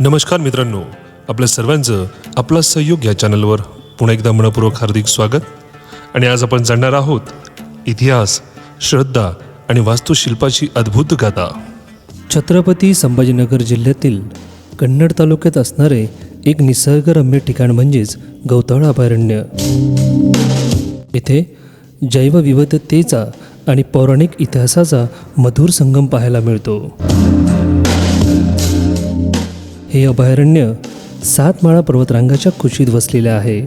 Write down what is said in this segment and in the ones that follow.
नमस्कार मित्रांनो आपल्या सर्वांचं आपला सहयोग या चॅनलवर. पुन्हा एकदा मनपूर्वक हार्दिक स्वागत. आणि आज आपण जाणणार आहोत इतिहास श्रद्धा आणि वास्तुशिल्पाची अद्भुत गाथा. छत्रपती संभाजीनगर जिल्ह्यातील कन्नड तालुक्यात असणारे एक निसर्गरम्य ठिकाण म्हणजेच गवताळ अभयारण्य. येथे जैवविविधतेचा आणि पौराणिक इतिहासाचा मधुर संगम पाहायला मिळतो. हे अभयारण्य सातमाळा पर्वतरांगाच्या कुशीत वसलेले आहे.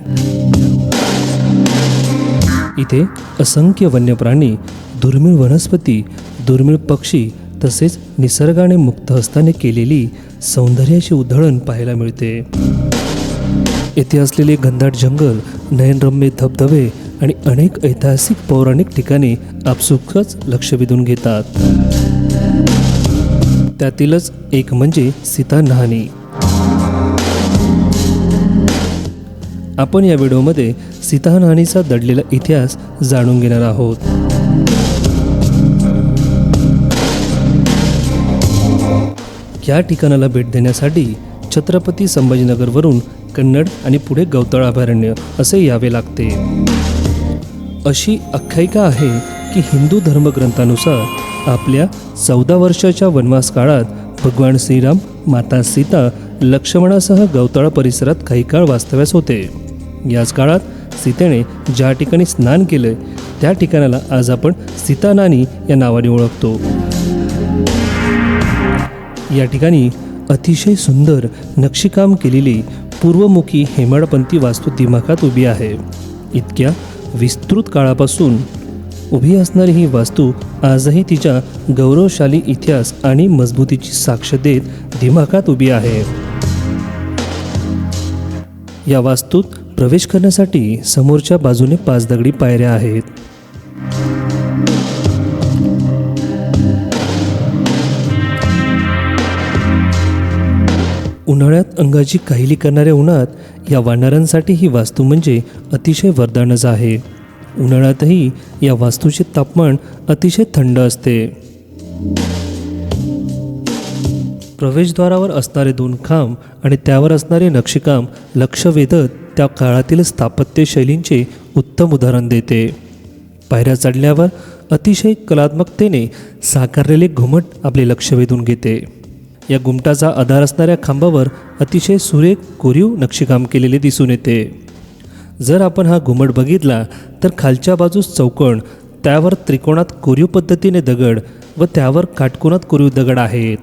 इथे असंख्य वन्य प्राणी दुर्मिळ वनस्पती दुर्मिळ पक्षी तसेच निसर्गाने मुक्त हस्ताने केलेली सौंदर्याची उधळण पाहायला मिळते. येथे असलेले घनदाट जंगल नयनरम्य धबधबे आणि अनेक ऐतिहासिक पौराणिक ठिकाणे आपसुकच लक्ष वेधून घेतात. त्यातीलच एक म्हणजे सीता नहाणी आपण या व्हिडिओमध्ये सीतानहानीचा दडलेला इतिहास जाणून घेणार आहोत. या ठिकाणाला भेट देण्यासाठी छत्रपती संभाजीनगरवरून कन्नड आणि पुढे गवताळ अभयारण्य असे यावे लागते. अशी आख्यायिका आहे की हिंदू धर्मग्रंथानुसार आपल्या चौदा वर्षाच्या वनवास काळात भगवान श्रीराम माता सीता लक्ष्मणासह गवताळा परिसरात काही काळ वास्तव्यास होते. याच काळात सीतेने ज्या ठिकाणी स्नान केलंय त्या ठिकाणाला आज आपण सीतानानी या नावाने ओळखतो. या ठिकाणी अतिशय सुंदर नक्षीकाम केलेली पूर्वमुखी हेमाडपंथी वास्तू दिमाखात उभी आहे. इतक्या विस्तृत काळापासून उभी असणारी ही वास्तू आजही तिच्या गौरवशाली इतिहास आणि मजबूतीची साक्ष देत दिमाखात उभी आहे. या वास्तूत प्रवेश करण्यासाठी समोरच्या बाजूने पाच दगडी पायऱ्या आहेत. उन्हाळ्यात अंगाची काहिली करणाऱ्या उन्हात या वानरांसाठी ही वास्तू म्हणजे अतिशय वरदानच आहे. उन्हाळ्यातही या वास्तूचे तापमान अतिशय थंड असते. प्रवेशद्वारावर असणारे दोन खांब आणि त्यावर असणारे नक्षीकाम लक्ष वेधत त्या काळातील स्थापत्य शैलींचे उत्तम उदाहरण देते. पायऱ्या चढल्यावर अतिशय कलात्मकतेने साकारलेले घुमट आपले लक्ष वेधून घेते. या घुमटाचा आधार असणाऱ्या खांबावर अतिशय सुरेख कोरीव नक्षीकाम केलेले दिसून येते. जर आपण हा घुमट बघितला तर खालच्या बाजूस चौकण त्यावर त्रिकोणात कोरीव पद्धतीने दगड व त्यावर काटकोनात कोरीव दगड आहेत.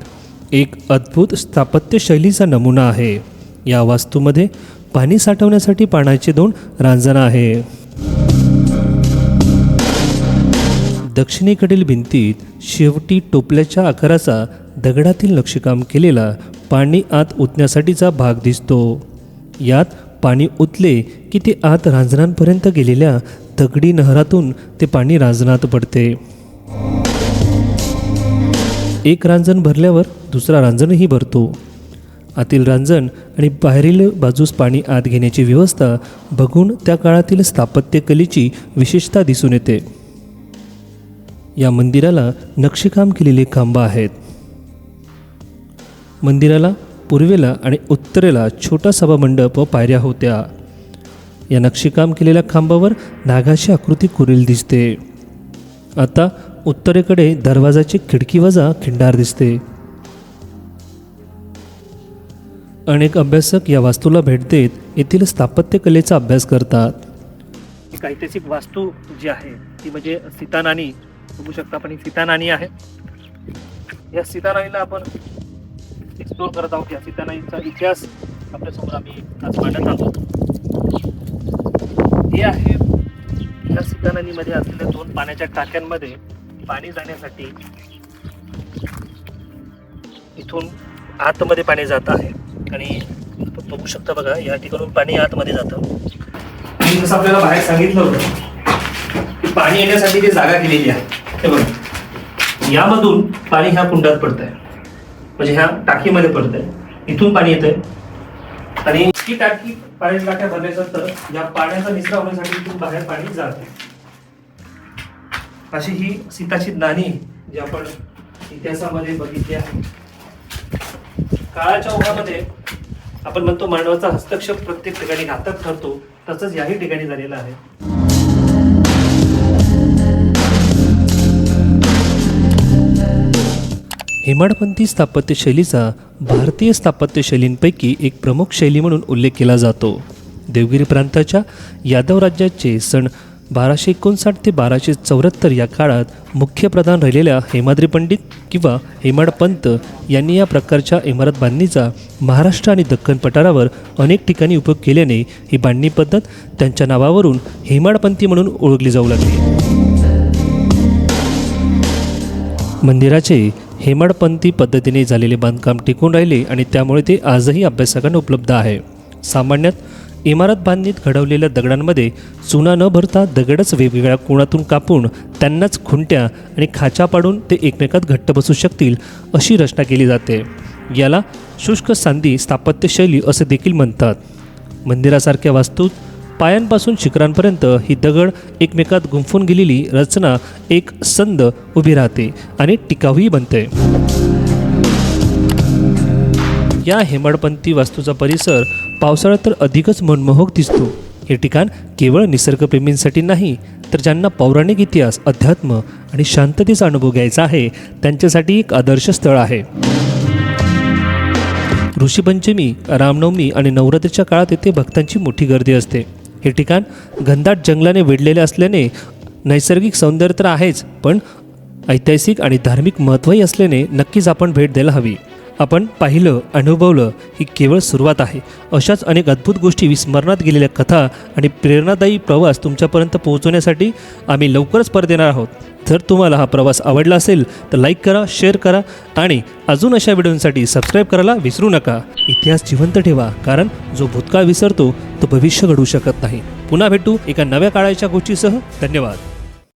एक अद्भुत स्थापत्यशैलीचा नमुना आहे. या वास्तूमध्ये पाणी साठवण्यासाठी पाण्याचे दोन रांजणं आहे. दक्षिणेकडील भिंतीत शेवटी टोपल्याच्या आकाराचा दगडातील नक्षीकाम केलेला पाणी आत ओतण्यासाठीचा भाग दिसतो. यात पाणी ओतले की ते आत रांजणांपर्यंत गेलेल्या दगडी नहरातून ते पाणी रांजणात पडते. एक रांजण भरल्यावर दुसरा रांजणही भरतो. आतील रांजण आणि बाहेरील बाजूस पाणी आत घेण्याची व्यवस्था बघून त्या काळातील स्थापत्यकलेची विशेषता दिसून येते. या मंदिराला नक्षीकाम केलेले खांब आहेत. मंदिराला पूर्वेला आणि उत्तरेला छोटा सभामंडप व पायऱ्या होत्या. या नक्षीकाम केलेल्या खांबावर नागाची आकृती कोरील दिसते. आता उत्तरेकडे दरवाजाची खिडकी वजा खिंडार दिसते. अनेक अभ्यासक या वास्तूला भेट देत येथील स्थापत्यकलेचा अभ्यास करतात. एक ऐतिहासिक वास्तू जी आहे ती म्हणजे सीतानानी. बघू शकता आपण ही सीतानानी आहे. या सीतानानीला आपण एक्सप्लोर करत आहोत. या सीतानानीचा इतिहास आपल्यासमोर आम्ही आज मांडत आहोत. हे आहे या सीतानानीमध्ये असलेल्या दोन पाण्याच्या टाक्यांमध्ये पाणी जाण्यासाठी इथून आतमध्ये पाणी जात आहे. आणि बघू शकता बघा या ठिकाणून पाणी आतमध्ये जातं. आणि जसं आपल्याला बाहेर सांगितलं होतं की पाणी येण्यासाठी जी जागा केलेली आहे हे बघा. यामधून पाणी ह्या कुंडात पडत आहे म्हणजे ह्या टाकीमध्ये पडत आहे इथून पाणी येत आहे आणि ही टाकी पाण्याची टाक्या तर या पाण्याचा निचरा होण्यासाठी इथून बाहेर पाणी जाते अशी ही सीताची नाणी जी आपण इतिहासामध्ये बघितली आहे. काळाच्या ओघामध्ये आपण म्हणतो मानवाचा हस्तक्षेप प्रत्येक ठिकाणी घातक ठरतो तसंच याही ठिकाणी झालेला आहे. हेमाडपंथी स्थापत्यशैलीचा भारतीय स्थापत्यशैलींपैकी एक प्रमुख शैली म्हणून उल्लेख केला जातो. देवगिरी प्रांताच्या यादव राज्याचे सण बाराशे एकोणसाठ ते बाराशे चौऱ्याहत्तर या काळात मुख्य प्रधान राहिलेल्या हेमाद्री पंडित किंवा हेमाडपंत यांनी या प्रकारच्या इमारत बांधणीचा महाराष्ट्र आणि दख्खन पठारावर अनेक ठिकाणी उपयोग केल्याने ही बांधणी पद्धत त्यांच्या नावावरून हेमाडपंथी म्हणून ओळखली जाऊ लागली. मंदिराचे हेमाडपंथी पद्धतीने झालेले बांधकाम टिकून राहिले आणि त्यामुळे ते आजही अभ्यासकांना उपलब्ध आहे. सामान्यतः इमारत बांधणीत घडवलेल्या दगडांमध्ये चुना न भरता दगडच वेगवेगळ्या कोणातून कापून त्यांनाच खुंट्या आणि खाच्या पाडून ते एकमेकात घट्ट बसू शकतील अशी रचना केली जाते. याला शुष्क सांदी स्थापत्यशैली असे देखील म्हणतात. मंदिरासारख्या वास्तूत पायांपासून शिखरांपर्यंत ही दगड एकमेकात गुंफून गेलेली रचना एक संद उभी राहते आणि टिकाऊही बनते. या हेमाडपंथी वास्तूचा परिसर पावसाळा तर अधिकच मनमोहक दिसतो. हे ठिकाण केवळ निसर्गप्रेमींसाठी नाही तर ज्यांना पौराणिक इतिहास अध्यात्म आणि शांततेचा अनुभव घ्यायचा आहे त्यांच्यासाठी एक आदर्श स्थळ आहे. ऋषीपंचमी रामनवमी आणि नवरात्रीच्या काळात येथे भक्तांची मोठी गर्दी असते. हे ठिकाण घनदाट जंगलाने वेढलेले असल्याने नैसर्गिक सौंदर्य तर आहेच पण ऐतिहासिक आणि धार्मिक महत्त्वही असल्याने नक्कीच आपण भेट द्यायला हवी. आपण पाहिलं अनुभवलं ही केवळ सुरुवात आहे. अशाच अनेक अद्भुत गोष्टी विस्मरणात गेलेल्या कथा आणि प्रेरणादायी प्रवास तुमच्यापर्यंत पोहोचवण्यासाठी आम्ही लवकरच परत येणार आहोत. जर तुम्हाला हा प्रवास आवडला असेल तर लाईक करा शेअर करा आणि अजून अशा व्हिडिओंसाठी सबस्क्राईब करायला विसरू नका. इतिहास जिवंत ठेवा कारण जो भूतकाळ विसरतो तो भविष्य घडू शकत नाही. पुन्हा भेटू एका नव्या काळाच्या गोष्टीसह. धन्यवाद.